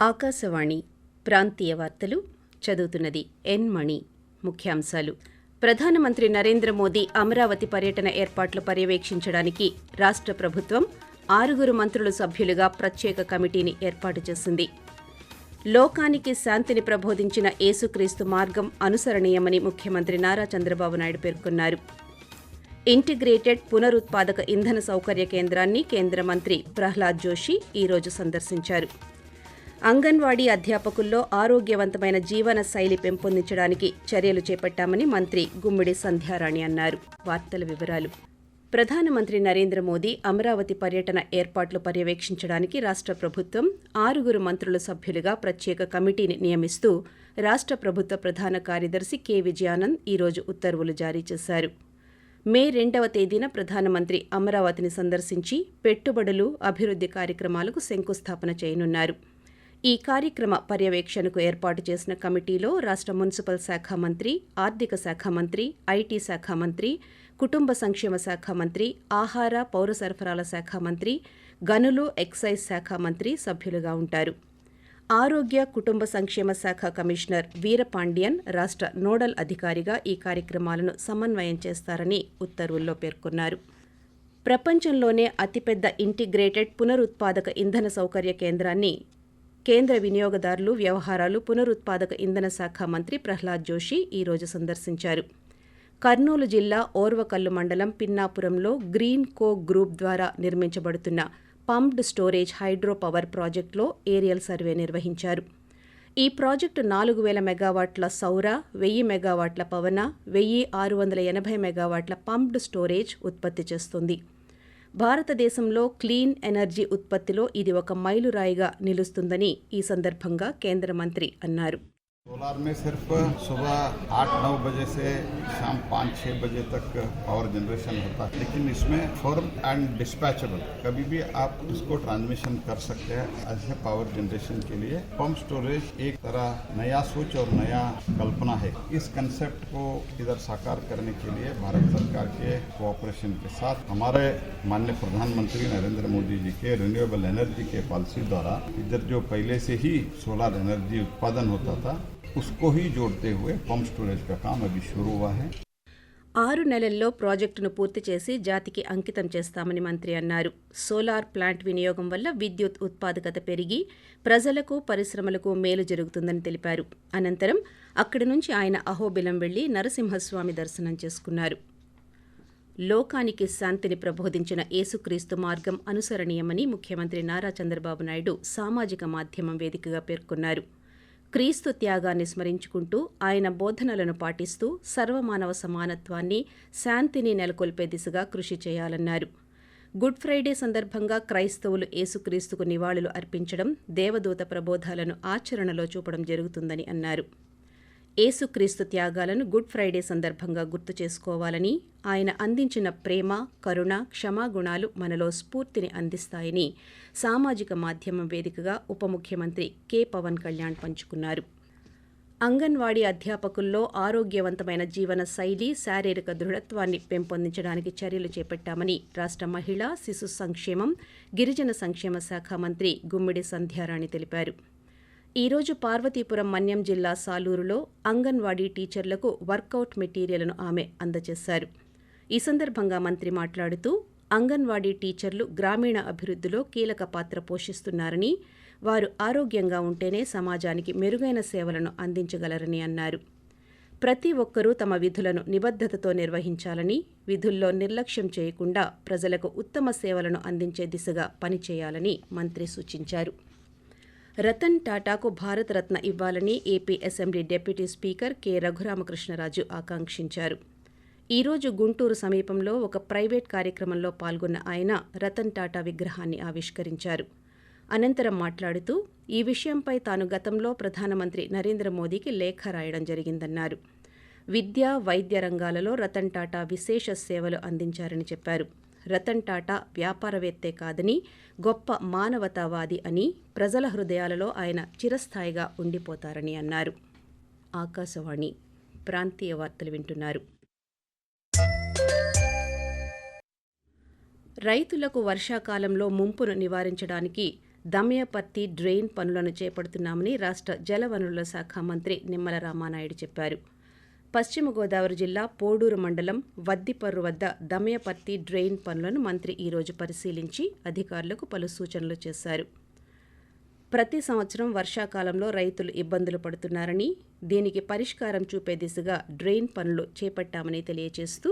ఆకాశవాణి ప్రాంతీయ వార్తలు చదువుతున్నది ఎన్ మణి. ముఖ్యాంశాలు. ప్రధానమంత్రి నరేంద్ర మోదీ అమరావతి పర్యటన ఏర్పాట్లు పర్యవేక్షించడానికి రాష్ట్ర ప్రభుత్వం ఆరుగురు మంత్రుల సభ్యులుగా ప్రత్యేక కమిటీని ఏర్పాటు చేసింది. లోకానికి శాంతిని ప్రబోధించిన యేసుక్రీస్తు మార్గం అనుసరణీయమని ముఖ్యమంత్రి నారా చంద్రబాబు నాయుడు పేర్కొన్నారు. ఇంటిగ్రేటెడ్ పునరుత్పాదక ఇంధన సౌకర్య కేంద్రాన్ని కేంద్ర మంత్రి ప్రహ్లాద్ జోషి ఈరోజు సందర్శించారు. అంగన్వాడీ అధ్యాపకుల్లో ఆరోగ్యవంతమైన జీవన శైలి పెంపొందించడానికి చర్యలు చేపట్టామని మంత్రి గుమ్మిడి సంధ్యారాణి అన్నారు. వార్తల వివరాలు. ప్రధానమంత్రి నరేంద్ర మోదీ అమరావతి పర్యటన ఏర్పాట్లు పర్యవేక్షించడానికి రాష్ట్ర ప్రభుత్వం ఆరుగురు మంత్రుల సభ్యులుగా ప్రత్యేక కమిటీని నియమిస్తూ రాష్ట్ర ప్రభుత్వ ప్రధాన కార్యదర్శి కె. విజయానంద్ ఈరోజు ఉత్తర్వులు జారీ చేశారు. మే రెండవ తేదీన ప్రధానమంత్రి అమరావతిని సందర్శించి పెట్టుబడులు అభివృద్ధి కార్యక్రమాలకు శంకుస్థాపన చేయనున్నారు. ఈ కార్యక్రమ పర్యవేక్షణకు ఏర్పాటు చేసిన కమిటీలో రాష్ట్ర మున్సిపల్ శాఖ మంత్రి ఆర్థిక శాఖ మంత్రి ఐటీ శాఖ మంత్రి కుటుంబ సంక్షేమ శాఖ మంత్రి ఆహార పౌర సరఫరాల శాఖ మంత్రి గనులు ఎక్సైజ్ శాఖ మంత్రి సభ్యులుగా ఉంటారు. ఆరోగ్య కుటుంబ సంక్షేమ శాఖ కమిషనర్ వీరపాండియన్ రాష్ట్ర నోడల్ అధికారిగా ఈ కార్యక్రమాలను సమన్వయం చేస్తారని ఉత్తర్వుల్లో పేర్కొన్నారు. ప్రపంచంలోనే అతిపెద్ద ఇంటిగ్రేటెడ్ పునరుత్పాదక ఇంధన సౌకర్య కేంద్రాన్ని కేంద్ర వినియోగదారులు వ్యవహారాలు పునరుత్పాదక ఇంధన శాఖ మంత్రి ప్రహ్లాద్ జోషి ఈరోజు సందర్శించారు. కర్నూలు జిల్లా ఓర్వకల్లు మండలం పిన్నాపురంలో గ్రీన్ కో గ్రూప్ ద్వారా నిర్మించబడుతున్న పంప్డ్ స్టోరేజ్ హైడ్రో పవర్ ప్రాజెక్టులో ఏరియల్ సర్వే నిర్వహించారు. ఈ ప్రాజెక్టు నాలుగు వేల మెగావాట్ల సౌర వెయ్యి మెగావాట్ల పవన వెయ్యి ఆరు వందల ఎనభై మెగావాట్ల పంప్డ్ స్టోరేజ్ ఉత్పత్తి చేస్తుంది. భారతదేశంలో క్లీన్ ఎనర్జీ ఉత్పత్తిలో ఇది ఒక మైలురాయిగా నిలుస్తుందని ఈ సందర్భంగా కేంద్ర మంత్రి అన్నారు. सोलार में सिर्फ़ सुबह आठ नौ बजे से शाम पाँच छः बजे तक पावर जनरेशन होता है। लेकिन इसमें फॉर्म एंड डिस्पैचेबल कभी भी आप इसको ट्रांसमिशन कर सकते हैं ऐसे पावर जनरेशन के लिए। पंप स्टोरेज एक तरह नया सोच और नया कल्पना है। इस कंसेप्ट को इधर साकार करने के लिए भारत सरकार के कोऑपरेशन के साथ हमारे माननीय प्रधानमंत्री नरेंद्र मोदी जी के रिन्यूएबल एनर्जी के पॉलिसी द्वारा इधर जो पहले से ही सोलर एनर्जी उत्पादन होता था उसको ही जोड़ते हुए पंप स्टोरेज का काम अभी शुरू हुआ है ఆరు నెలల్లో ప్రాజెక్టును పూర్తి చేసి జాతికి అంకితం చేస్తామని మంత్రి అన్నారు సోలార్ ప్లాంట్ వినియోగం వల్ల విద్యుత్ ఉత్పాదకత పెరిగి ప్రజలకు పరిశ్రమలకు మేలు జరుగుతుందని తెలిపారు అనంతరం అక్కడి నుంచి ఆయన అహోబిలం వెళ్లి నరసింహస్వామి దర్శనం చేసుకున్నారు లోకానికి శాంతిని ప్రబోధించిన యేసుక్రీస్తు మార్గం అనుసరణీయమని ముఖ్యమంత్రి నారా చంద్రబాబు నాయుడు సామాజిక మాధ్యమం వేదికగా పేర్కొన్నారు క్రీస్తు త్యాగాన్ని స్మరించుకుంటూ ఆయన బోధనలను పాటిస్తూ సర్వమానవ సమానత్వాన్ని శాంతిని నెలకొల్పే దిశగా కృషి చేయాలన్నారు. గుడ్ ఫ్రైడే సందర్భంగా క్రైస్తవులు యేసుక్రీస్తుకు నివాళులు అర్పించడం దేవదూత ప్రబోధాలను ఆచరణలో చూపడం జరుగుతుందని అన్నారు. ఏసుక్రీస్తు త్యాగాలను గుడ్ ఫ్రైడే సందర్భంగా గుర్తు చేసుకోవాలని ఆయన అందించిన ప్రేమ కరుణ క్షమాగుణాలు మనలో స్ఫూర్తిని అందిస్తాయని సామాజిక మాధ్యమం వేదికగా ఉప ముఖ్యమంత్రి కె. పవన్ కళ్యాణ్ పంచుకున్నారు. అంగన్వాడీ అధ్యాపకుల్లో ఆరోగ్యవంతమైన జీవన శైలి శారీరక దృఢత్వాన్ని పెంపొందించడానికి చర్యలు చేపట్టామని రాష్ట్ర మహిళా శిశు సంక్షేమం గిరిజన సంక్షేమ శాఖ మంత్రి గుమ్మిడి సంధ్యారాణి తెలిపారు. ఈరోజు పార్వతీపురం మన్యం జిల్లా సాలూరులో అంగన్వాడీ టీచర్లకు వర్కౌట్ మెటీరియల్ను ఆమె అందజేశారు. ఈ సందర్భంగా మంత్రి మాట్లాడుతూ అంగన్వాడీ టీచర్లు గ్రామీణ అభివృద్ధిలో కీలక పాత్ర పోషిస్తున్నారని వారు ఆరోగ్యంగా ఉంటేనే సమాజానికి మెరుగైన సేవలను అందించగలరని అన్నారు. ప్రతి ఒక్కరూ తమ విధులను నిబద్ధతతో నిర్వహించాలని విధుల్లో నిర్లక్ష్యం చేయకుండా ప్రజలకు ఉత్తమ సేవలను అందించే దిశగా పనిచేయాలని మంత్రి సూచించారు. రతన్ టాటాకు భారతరత్న ఇవ్వాలని AP assembly deputy speaker K. Raghurama Krishna Raju ఆకాంక్షించారు. ఈరోజు గుంటూరు సమీపంలో ఒక ప్రైవేట్ కార్యక్రమంలో పాల్గొన్న ఆయన రతన్ టాటా విగ్రహాన్ని ఆవిష్కరించారు. అనంతరం మాట్లాడుతూ ఈ విషయంపై తాను గతంలో ప్రధానమంత్రి నరేంద్ర మోదీకి లేఖ రాయడం జరిగిందన్నారు. విద్య వైద్య రంగాలలో రతన్ టాటా విశేష సేవలు అందించారని చెప్పారు. రతన్ టాటా వ్యాపారవేత్తే కాదని గొప్ప మానవతావాది అని ప్రజల హృదయాలలో ఆయన చిరస్థాయిగా ఉండిపోతారని అన్నారు. ఆకాశవాణి ప్రాంతీయ వార్తలు వింటున్నారు. రైతులకు వర్షాకాలంలో ముంపును నివారించడానికి దమయపర్తి డ్రెయిన్ పనులను చేపడుతున్నామని రాష్ట్ర జలవనరుల శాఖ మంత్రి నిమ్మల రామానాయుడు చెప్పారు. పశ్చిమ గోదావరి జిల్లా పోడూరు మండలం వద్దిపర్రు వద్ద దమయపర్తి డ్రెయిన్ పనులను మంత్రి ఈరోజు పరిశీలించి అధికారులకు పలు సూచనలు చేశారు. ప్రతి సంవత్సరం వర్షాకాలంలో రైతులు ఇబ్బందులు పడుతున్నారని దీనికి పరిష్కారం చూపే దిశగా డ్రెయిన్ పనులు చేపట్టామని తెలియజేస్తూ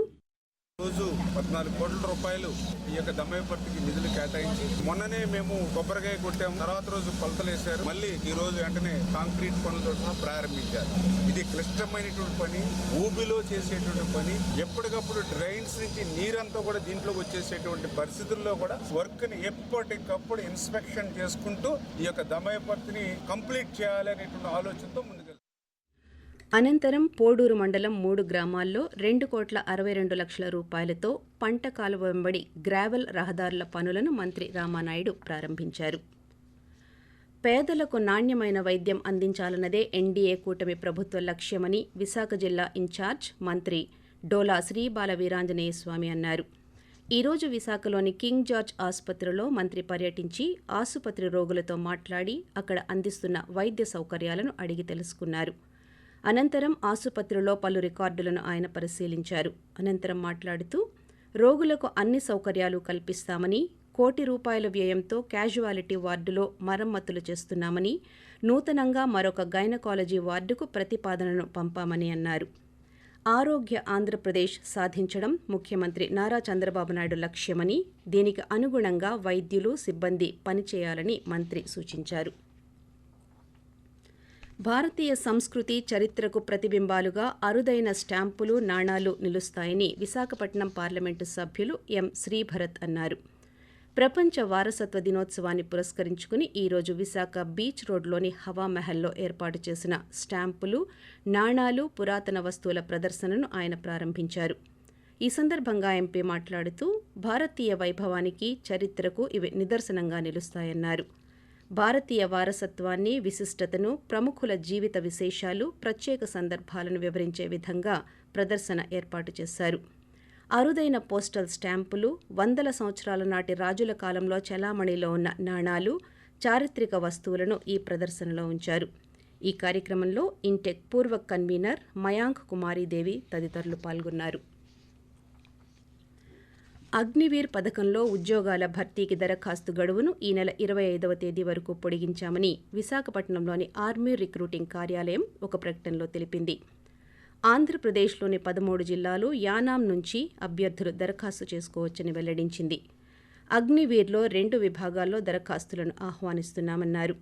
రోజు పద్నాలుగు కోట్ల రూపాయలు ఈ యొక్క దమ్మయపర్తికి నిధులు కేటాయించి మొన్ననే మేము కొబ్బరికాయ కొట్టాము తర్వాత రోజు కొలతలు వేశారు. మళ్ళీ ఈ రోజు వెంటనే కాంక్రీట్ పనులతో ప్రారంభించారు. ఇది క్లిష్టమైనటువంటి పని ఊబిలో చేసేటువంటి పని ఎప్పటికప్పుడు డ్రైన్స్ నుంచి నీరంతా కూడా దీంట్లోకి వచ్చేసేటువంటి పరిస్థితుల్లో కూడా వర్క్ని ఎప్పటికప్పుడు ఇన్స్పెక్షన్ చేసుకుంటూ ఈ యొక్క దమయపర్తిని కంప్లీట్ చేయాలి అనేటువంటి ఆలోచనతో ముందు అనంతరం పోడూరు మండలం మూడు గ్రామాల్లో రెండు కోట్ల అరవై రెండు లక్షల రూపాయలతో పంట కాలువ వెంబడి గ్రావెల్ రహదారుల పనులను మంత్రి రామానాయుడు ప్రారంభించారు. పేదలకు నాణ్యమైన వైద్యం అందించాలన్నదే ఎన్డీఏ కూటమి ప్రభుత్వ లక్ష్యమని విశాఖ జిల్లా ఇన్ఛార్జ్ మంత్రి డోలా శ్రీబాల వీరాంజనేయ స్వామి అన్నారు. ఈరోజు విశాఖలోని కింగ్ జార్జ్ ఆసుపత్రిలో మంత్రి పర్యటించి ఆసుపత్రి రోగులతో మాట్లాడి అక్కడ అందిస్తున్న వైద్య సౌకర్యాలను అడిగి తెలుసుకున్నారు. అనంతరం ఆసుపత్రిలో పలు రికార్డులను ఆయన పరిశీలించారు. అనంతరం మాట్లాడుతూ రోగులకు అన్ని సౌకర్యాలు కల్పిస్తామని కోటి రూపాయల వ్యయంతో క్యాజువాలిటీ వార్డులో మరమ్మతులు చేస్తున్నామని నూతనంగా మరొక గైనకాలజీ వార్డుకు ప్రతిపాదనను పంపామని అన్నారు. ఆరోగ్య ఆంధ్రప్రదేశ్ సాధించడం ముఖ్యమంత్రి నారా చంద్రబాబు నాయుడు లక్ష్యమని దీనికి అనుగుణంగా వైద్యులు సిబ్బంది పనిచేయాలని మంత్రి సూచించారు. భారతీయ సంస్కృతి చరిత్రకు ప్రతిబింబాలుగా అరుదైన స్టాంపులు నాణాలు నిలుస్తాయని విశాఖపట్నం పార్లమెంటు సభ్యులు ఎం. శ్రీభరత్ అన్నారు. ప్రపంచ వారసత్వ దినోత్సవాన్ని పురస్కరించుకుని ఈరోజు విశాఖ బీచ్ రోడ్లోని హవామహల్లో ఏర్పాటు చేసిన స్టాంపులు నాణాలు పురాతన వస్తువుల ప్రదర్శనను ఆయన ప్రారంభించారు. ఈ సందర్భంగా ఎంపీ మాట్లాడుతూ భారతీయ వైభవానికి చరిత్రకు ఇవి నిదర్శనంగా నిలుస్తాయన్నారు. భారతీయ వారసత్వాన్ని విశిష్టతను ప్రముఖుల జీవిత విశేషాలు ప్రత్యేక సందర్భాలను వివరించే విధంగా ప్రదర్శన ఏర్పాటు చేశారు. అరుదైన పోస్టల్ స్టాంపులు వందల సంవత్సరాల నాటి రాజుల కాలంలో చలామణిలో ఉన్న నాణాలు చారిత్రక వస్తువులను ఈ ప్రదర్శనలో ఉంచారు. ఈ కార్యక్రమంలో ఇంటెక్ పూర్వ కన్వీనర్ మయాంక్ కుమారీదేవి తదితరులు పాల్గొన్నారు. అగ్నివీర్ పథకంలో ఉద్యోగాల భర్తీకి దరఖాస్తు గడువును ఈ నెల ఇరవై ఐదవ తేదీ వరకు పొడిగించామని విశాఖపట్నంలోని ఆర్మీ రిక్రూటింగ్ కార్యాలయం ఒక ప్రకటనలో తెలిపింది. ఆంధ్రప్రదేశ్లోని పదమూడు జిల్లాలు యానాం నుంచి అభ్యర్థులు దరఖాస్తు చేసుకోవచ్చని వెల్లడించింది. అగ్నివీర్లో రెండు విభాగాల్లో దరఖాస్తులను ఆహ్వానిస్తున్నామన్నారు.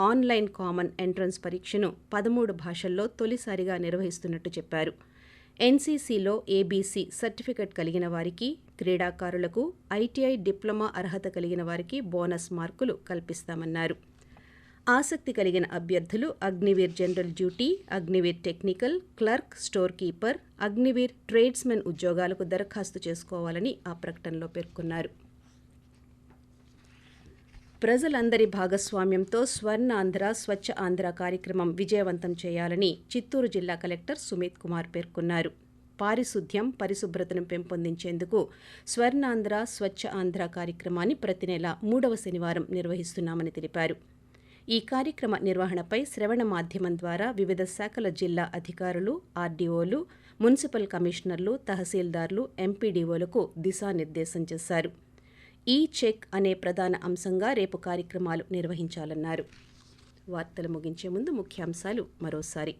ఆన్లైన్ కామన్ ఎంట్రన్స్ పరీక్షను పదమూడు భాషల్లో తొలిసారిగా నిర్వహిస్తున్నట్టు చెప్పారు. ఎన్సీసీలో ఏబీసీ సర్టిఫికెట్ కలిగిన వారికి క్రీడాకారులకు ఐటీఐ డిప్లొమా అర్హత కలిగిన వారికి బోనస్ మార్కులు కల్పిస్తామన్నారు. ఆసక్తి కలిగిన అభ్యర్థులు Agniveer general duty Agniveer technical clerk store keeper Agniveer tradesmen ఉద్యోగాలకు దరఖాస్తు చేసుకోవాలని ఆ ప్రకటనలో పేర్కొన్నారు. ప్రజలందరి భాగస్వామ్యంతో స్వర్ణ ఆంధ్ర స్వచ్ఛ ఆంధ్ర కార్యక్రమం విజయవంతం చేయాలని చిత్తూరు జిల్లా కలెక్టర్ సుమిత్ కుమార్ పేర్కొన్నారు. పారిశుద్ధ్యం పరిశుభ్రతను పెంపొందించేందుకు స్వర్ణాంధ్ర స్వచ్ఛ ఆంధ్ర కార్యక్రమాన్ని ప్రతి నెల మూడవ శనివారం నిర్వహిస్తున్నామని తెలిపారు. ఈ కార్యక్రమ నిర్వహణపై శ్రవణ మాధ్యమం ద్వారా వివిధ శాఖల జిల్లా అధికారులు ఆర్డీఓలు మున్సిపల్ కమిషనర్లు తహసీల్దార్లు ఎంపీడీఓలకు దిశానిర్దేశం చేశారు. ఈ చెక్ అనే ప్రధాన అంశంగా రేపు కార్యక్రమాలు నిర్వహించాలన్నారు. వార్తలు ముగించే ముందు ముఖ్యాంశాలు మరోసారి.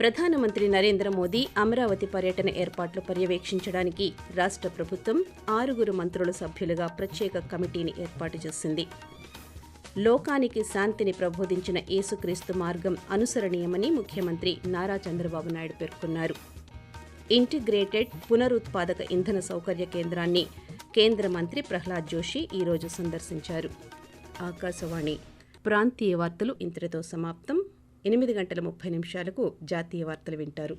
ప్రధానమంత్రి నరేంద్ర మోదీ అమరావతి పర్యటన ఏర్పాట్లు పర్యవేక్షించడానికి రాష్ట్ర ప్రభుత్వం ఆరుగురు మంత్రుల సభ్యులుగా ప్రత్యేక కమిటీని ఏర్పాటు చేసింది. లోకానికి శాంతిని ప్రబోధించిన యేసుక్రీస్తు మార్గం అనుసరణీయమని ముఖ్యమంత్రి నారా చంద్రబాబు నాయుడు పేర్కొన్నారు. ఇంటిగ్రేటెడ్ పునరుత్పాదక ఇంధన సౌకర్య కేంద్రాన్ని కేంద్ర మంత్రి ప్రహ్లాద్ జోషి ఈరోజు సందర్శించారు. ఆకాశవాణి ప్రాంతీయ వార్తలు ఇంతటితో సమాప్తం. ఎనిమిది గంటల ముప్పై నిమిషాలకు జాతీయ వార్తలు వింటారు.